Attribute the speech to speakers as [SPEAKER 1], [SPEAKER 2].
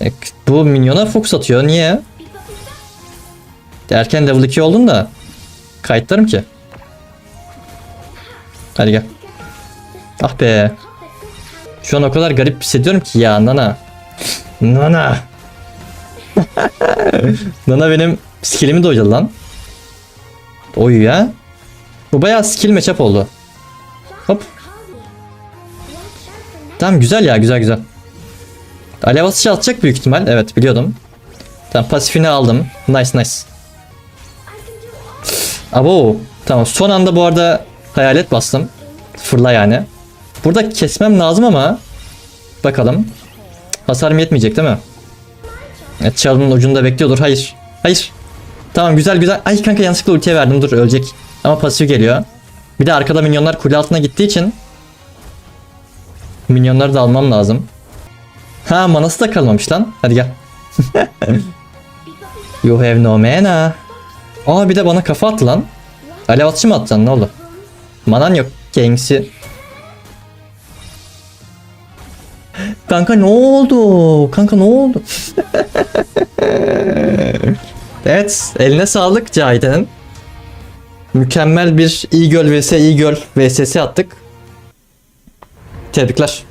[SPEAKER 1] E, bu minyona fokus atıyor. Niye? Erken level 2 oldun da kayıtlarım ki. Hadi gel. Ah be. Şu an o kadar garip hissediyorum ki ya Nana. Nana. Nana benim skillimi doydu lan. Oy ya. Bu bayağı skill matchup oldu. Hop. Tamam güzel ya güzel güzel. Alev atışı atacak büyük ihtimal. Evet biliyordum. Tamam pasifini aldım. Nice nice. Abo. Tamam son anda bu arada hayalet bastım. Fırla yani. Burada kesmem lazım ama bakalım. Hasarım yetmeyecek değil mi? Evet çalının ucunda bekliyordur. Hayır. Hayır. Tamam güzel güzel. Ay kanka yanlışlıkla ultiye verdim. Dur ölecek. Ama pasif geliyor. Bir de arkada minyonlar kule altına gittiği için minyonları da almam lazım. Ha manası da kalmamış lan. Hadi gel. you have no mana. Aa bir de bana kafa attı lan. Alev atışı mı atacaksın ne oldu? Manan yok. Gangsi. Kanka ne oldu? Kanka ne oldu? evet eline sağlık Cahide'nin. Mükemmel bir iyi göl vs iyi göl vs attık. Tebrikler.